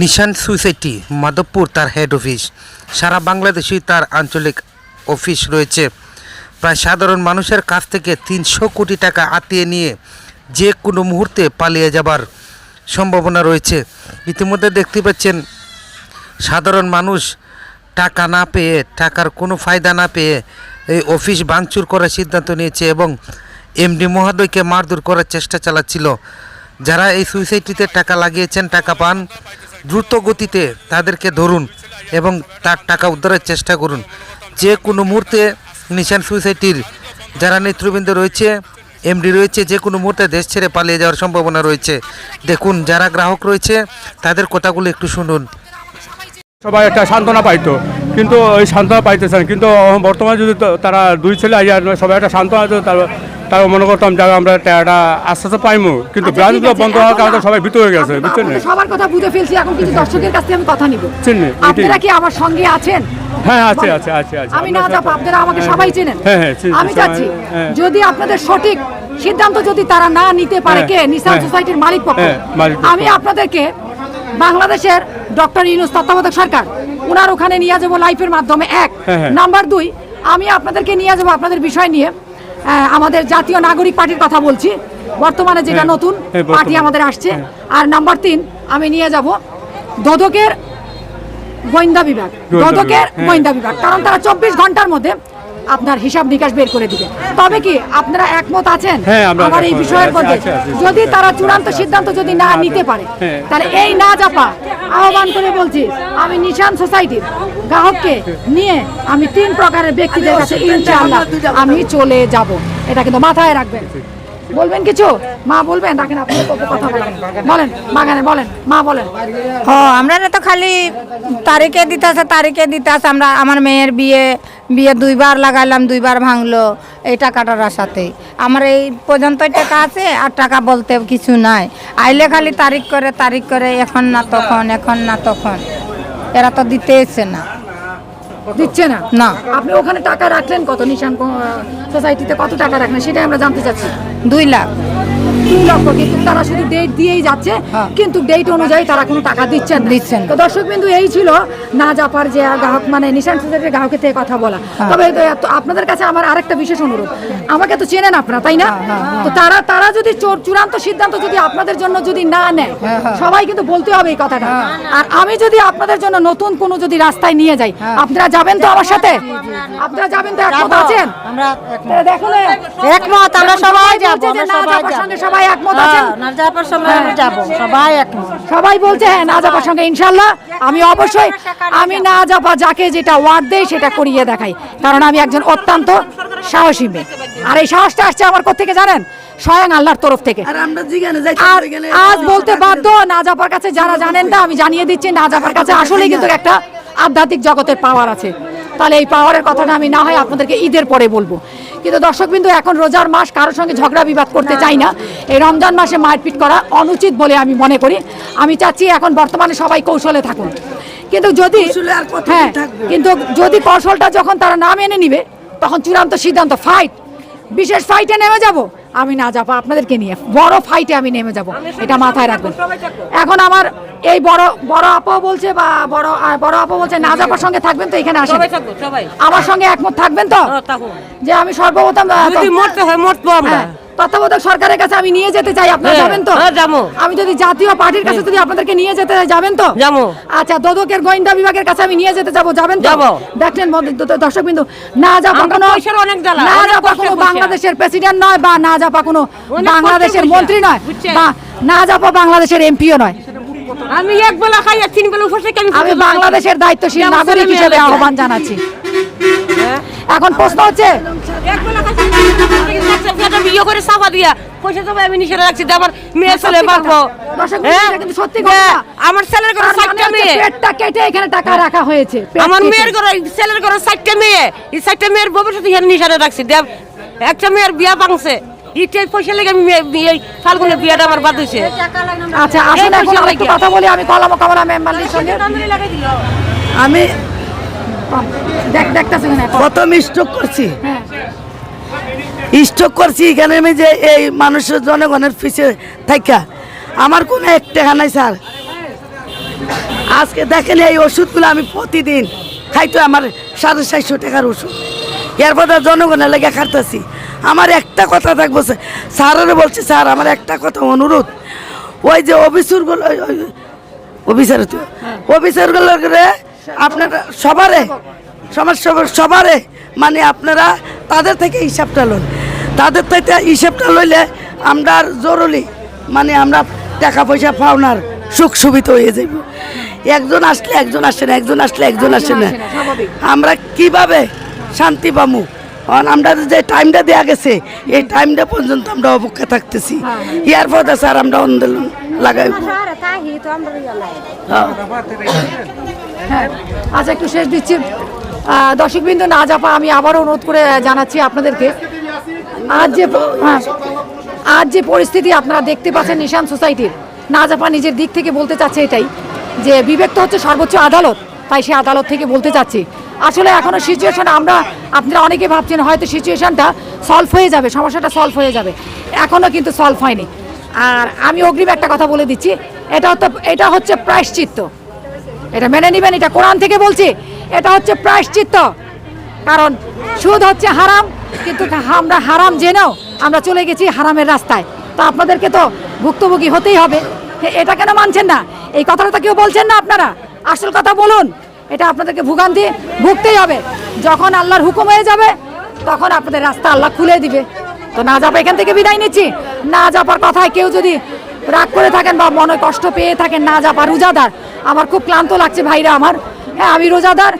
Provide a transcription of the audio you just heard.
নিশান society Madhabpur তার head office সারা বাংলাদেশেই তার আঞ্চলিক অফিস রয়েছে। প্রায় সাধারণ মানুষের কাছ থেকে তিনশো কোটি টাকা আতিয়ে নিয়ে যে কোনো মুহূর্তে পালিয়ে যাবার সম্ভাবনা রয়েছে। ইতিমধ্যে দেখতে পাচ্ছেন, সাধারণ মানুষ টাকা না পেয়ে, টাকার কোনো ফায়দা না পেয়ে এই অফিস ভাঙচুর করার সিদ্ধান্ত নিয়েছে এবং এমডি মহোদয়কে মারধর করার চেষ্টা চালাচ্ছিল। যারা এই সুইসাইটিতে টাকা লাগিয়েছেন, টাকা পান দ্রুত গতিতে তাদেরকে ধরুন এবং তার টাকা উদ্ধারের চেষ্টা করুন। যে কোনো মুহূর্তে নিশান সুইসাইটির যারা নেতৃবৃন্দ রয়েছে, এমডি রয়েছে, যে কোনো মুহূর্তে দেশ ছেড়ে পালিয়ে যাওয়ার সম্ভাবনা রয়েছে। দেখুন, যারা গ্রাহক রয়েছে, তাদের কথাগুলো একটু শুনুন। সবাই একটা সান্ত্বনা পাইতো। কিন্তু ওই সান্ত্বনা পাইতেছে না কিন্তু বর্তমানে যদি তারা দুই ছেলে আইয়া সবাই একটা সান্ত্বনা তারা মনে করতাম যে আমরা টাকাটা আস্তে আস্তে পাইমু কিন্তু আচ্ছা, ব্রাঞ্চগুলো বন্ধ হওয়ার কারণে সবাই ভিতরে হয়ে গেছে বুঝছেন সবার কথা বুঝে ফেলছি এখন কিছু দর্শকের কাছ আমি কথা নিব বুঝছেন না? এটাই। আপনারা কি আমার সঙ্গে আছেন হ্যাঁ আছে আছে আছে আছে আমি না যাব আপনারা আমাকে সবাই চেনেন হ্যাঁ, হ্যাঁ, আমি চাচ্ছি হ্যাঁ। যদি আপনাদের সঠিক সিদ্ধান্ত যদি তারা না নিতে পারে হ্যাঁ, কে নিসান হ্যাঁ। সোসাইটির মালিক হ্যাঁ, মালিক পক্ষ। আমি আপনাদেরকে বাংলাদেশের ডক্টর ইউনুস তত্ত্বাবধায়ক সরকার ওনার ওখানে নিয়ে যাব লাইফের মাধ্যমে এক। হ্যাঁ, হ্যাঁ। নাম্বার দুই আমি আপনাদেরকে নিয়ে যাব আপনাদের বিষয় নিয়ে আমাদের জাতীয় নাগরিক পার্টির কথা বলছি। বর্তমানে যেটা হ্যাঁ, নতুন হ্যাঁ, পার্টি আমাদের আসছে। আর নাম্বার তিন আমি নিয়ে যাব দোদকের গোয়েন্দা বিভাগ। দদকের হ্যাঁ। গোয়েন্দা বিভাগ। কারণ তারা চব্বিশ ঘণ্টার মধ্যে আপনার হিসাব নিকাশ বের করে দিবে। তবে কি আপনারা একমত আছেন? হ্যাঁ, আমার এই বিষয়ের আচ্ছা, মধ্যে আচ্ছা, আচ্ছা। যদি তারা চূড়ান্ত সিদ্ধান্ত যদি না নিতে পারে হ্যাঁ। তাহলে এই না চাপা আহ্বান করে বলছি আমি নিশান সোসাইটির গ্রাহককে নিয়ে আমি তিন প্রকারের ব্যক্তিদের কাছে ইনশাআল্লাহ আমি চলে যাব। এটা কিন্তু মাথায় রাখবেন। বলবেন কিছু? মা বলবেন? রাখেন, আপনি কথা বলেন। বলেন বলেন, মা বলেন। হ আমরা তো খালি তারিখে দিতেছে তারিখে দিতেছে। আমরা আমার মেয়ের বিয়ে বিয়ে দুইবার লাগাইলাম, দুইবার ভাঙলো এই টাকাটার আশাতেই আমার এই পর্যন্ত টাকা আছে, আর টাকা বলতে কিছু নাই। আইলে খালি তারিখ করে তারিখ করে, এখন না তখন, এখন না তখন। এরা তো দিতেছে না। দিচ্ছে না? না। আপনি ওখানে টাকা রাখলেন কত? নিশান সোসাইটিতে কত টাকা রাখলেন? সেটাই আমরা জানতে চাচ্ছি। দুই লাখ। দুই লক্ষ কিন্তু তারা শুধু ডেট দিয়েই যাচ্ছে হ্যাঁ। কিন্তু ডেট অনুযায়ী তারা কোনো টাকা দিচ্ছেন দিচ্ছেন তো দর্শক বিন্দু এই ছিল না জাপার যে গ্রাহক মানে নিশান সোসাইটির গ্রাহকের থেকে কথা বলা। হ্যাঁ। তবে আপনাদের কাছে আমার আরেকটা বিশেষ অনুরোধ। আমাকে তো চেনেন আপনারা তাই না? হ্যাঁ, তো তারা তারা যদি চূড়ান্ত সিদ্ধান্ত যদি আপনাদের জন্য যদি না নেয় সবাই কিন্তু বলতে হবে এই কথাটা। আর আমি যদি আপনাদের জন্য নতুন কোনো যদি রাস্তায় নিয়ে যাই। আপনারা যাবেন তো আমার সাথে? আপনারা যাবেন তো একমত আছেন? আমরা দেখুন একমত আমরা সবাই যাব আমরা সবাই যাব। সবাই একমত আছেন? না যাবার সময় আমরা যাব সবাই একমত। সবাই বলছে হ্যাঁ না যাবার সঙ্গে ইনশাল্লাহ। আমি অবশ্যই আমি না যাবা যাকে যেটা ওয়ার্ড দেয় সেটা করিয়ে দেখাই। কারণ আমি একজন অত্যন্ত সাহসী মেয়ে। আর এই সাহসটা আসছে আমার কোথেকে জানেন? স্বয়ং আল্লাহর তরফ থেকে। আর আমরা যেখানে যাই আর আজ বলতে বাধ্য না যাবার কাছে যারা জানেন না আমি জানিয়ে দিচ্ছি না যাবার কাছে আসলেই কিন্তু একটা আধ্যাত্মিক জগতের পাওয়ার আছে। তাহলে এই পাওয়ারের কথাটা আমি না হয় আপনাদেরকে ঈদের পরে বলব। কিন্তু দর্শক বিন্দু এখন রোজার মাস কারোর সঙ্গে ঝগড়া বিবাদ করতে চাই না। এই রমজান মাসে মারপিট করা অনুচিত বলে আমি মনে করি। আমি চাচ্ছি এখন বর্তমানে সবাই কৌশলে থাকুন। কিন্তু যদি হ্যাঁ কিন্তু যদি কৌশলটা যখন তারা না মেনে নিবে তখন চূড়ান্ত সিদ্ধান্ত ফাইট বিশেষ ফাইটে নেমে যাব। আমি না যাব আপনাদেরকে নিয়ে। বড় ফাইটে আমি নেমে যাব। এটা মাথায় রাখবেন। এখন আমার এই বড় বড় আপা বলছে বা বড় বড় আপা বলছে না যাবার সঙ্গে থাকবেন তো এখানে আসেন। আমার সঙ্গে একমত থাকবেন তো? যে আমি সর্বপ্রথম হয় হ্যাঁ, তত্ত্বাবধায়ক সরকারের কাছে আমি নিয়ে যেতে চাই আপনারা হ্যাঁ, যাবেন তো? হ্যাঁ। আমি যদি জাতীয় পার্টির কাছে যদি আপনাদেরকে নিয়ে যেতে চাই, যাবেন তো? আচ্ছা দোদকের গোয়েন্দা বিভাগের কাছে আমি নিয়ে যেতে যাব যাবেন তো? যাব। দেখলেন দর্শক বিন্দু না অনেক না বাংলাদেশের প্রেসিডেন্ট নয় বা না যাপা কোনো বাংলাদেশের মন্ত্রী নয় বা না যাপা বাংলাদেশের এমপিও নয়। আমি এক বেলা খাই আর তিন বেলা উপসে আমি আমি বাংলাদেশের দায়িত্বশীল নাগরিক হিসেবে আহ্বান জানাচ্ছি। হ্যাঁ। এখন প্রশ্ন হচ্ছে এক বেলা খাই বিয়ে করে সাফা দিয়া। পয়সা তো আমি নিষেধ রাখছি আমার মেয়ে ছেলে বিন্দু, হ্যাঁ? সত্যি কথা। আমার ছেলের ঘরে মানে হচ্ছে মেয়ে। পেটটা কেটে এখানে টাকা রাখা হয়েছে আমার। মেয়ের ঘরে ছেলের ঘরে চারটা মেয়ে। এই চারটা মেয়ের ভবিষ্যৎ এখানে নিষেধ রাখছি। দেব একটা মেয়ের বিয়া ভাঙছে। ইটাই পয়সা লেগে আমি এই ফাল্গুনের বিয়াটা আমার বাদ হয়েছে আচ্ছা আসলে এখন কথা বলি আমি কলাম কমলা মেম্বারলির সঙ্গে। আমি দেখ দেখতেছি না প্রথম স্ট্রোক করছি। হ্যাঁ। স্ট্রোক করছি এখানে আমি যে এই মানুষের জনগণের পিছিয়ে থাকা আমার কোনো এক টাকা নাই স্যার। আজকে দেখেন এই ওষুধগুলো আমি প্রতিদিন খাইতো আমার সাড়ে চারশো টাকার ওষুধ। এরপর জনগণের লেগে খাটতেছি আমার একটা কথা থাকব স্যারের বলছি স্যার আমার একটা কথা অনুরোধ। ওই যে অফিসুরগুলো অফিসার তো অফিসারগুলো আপনারা সবারে সমাজ সবার সবারে মানে আপনারা তাদের থেকে হিসাবটা লোন। তাদের থেকে হিসাবটা লইলে আমরা আর জরুরি মানে আমরা টাকা পয়সা পাওনার সুখ সুবিধা হয়ে যাইব। একজন আসলে একজন আসে না একজন আসলে একজন আসে না। আমরা কীভাবে শান্তি পামু? কারণ আমরা যে টাইমটা দেওয়া গেছে এই টাইমটা পর্যন্ত আমরা অপেক্ষা থাকতেছি। ইয়ার পরে স্যার আমরা আন্দোলন লাগাইব হ্যাঁ। হ্যাঁ। আচ্ছা একটু শেষ দিচ্ছি। দর্শকবৃন্দ না যাপা আমি আবারও অনুরোধ করে জানাচ্ছি আপনাদেরকে। আজ যে হ্যাঁ, আজ যে পরিস্থিতি আপনারা দেখতে পাচ্ছেন নিশান সোসাইটির না যাপা নিজের দিক থেকে বলতে চাচ্ছে এটাই যে বিবেক তো হচ্ছে সর্বোচ্চ আদালত তাই সে আদালত থেকে বলতে চাচ্ছি। আসলে এখনও সিচুয়েশন আমরা, আপনারা অনেকে ভাবছেন হয়তো সিচুয়েশনটা সলভ হয়ে যাবে, সমস্যাটা সলভ হয়ে যাবে। এখনও কিন্তু সলভ হয়নি। আর আমি অগ্রিম একটা কথা বলে দিচ্ছি, এটা হচ্ছে এটা হচ্ছে প্রায়শ্চিত্ত। এটা মেনে নেবেন, এটা কোরআন থেকে বলছি, এটা হচ্ছে প্রায়শ্চিত্ত। কারণ সুদ হচ্ছে হারাম, কিন্তু আমরা হারাম জেনেও আমরা চলে গেছি হারামের রাস্তায়। তো আপনাদেরকে তো ভুক্তভোগী হতেই হবে। এটা কেন মানছেন না? এই কথাটা তো কেউ বলছেন না আপনারা। আসল কথা বলুন। এটা আপনাদেরকে ভোগান্তি ভুগতেই হবে। যখন আল্লাহর হুকুম হয়ে যাবে, তখন আপনাদের রাস্তা আল্লাহ খুলে দিবে। তো না যাব এখান থেকে বিদায় নিচ্ছি। না যাবার কথায় কেউ যদি রাগ করে থাকেন বা মনে কষ্ট পেয়ে থাকেন, না যাবার রোজাদার। আমার খুব ক্লান্ত লাগছে ভাইরা আমার। হ্যাঁ আমি রোজাদার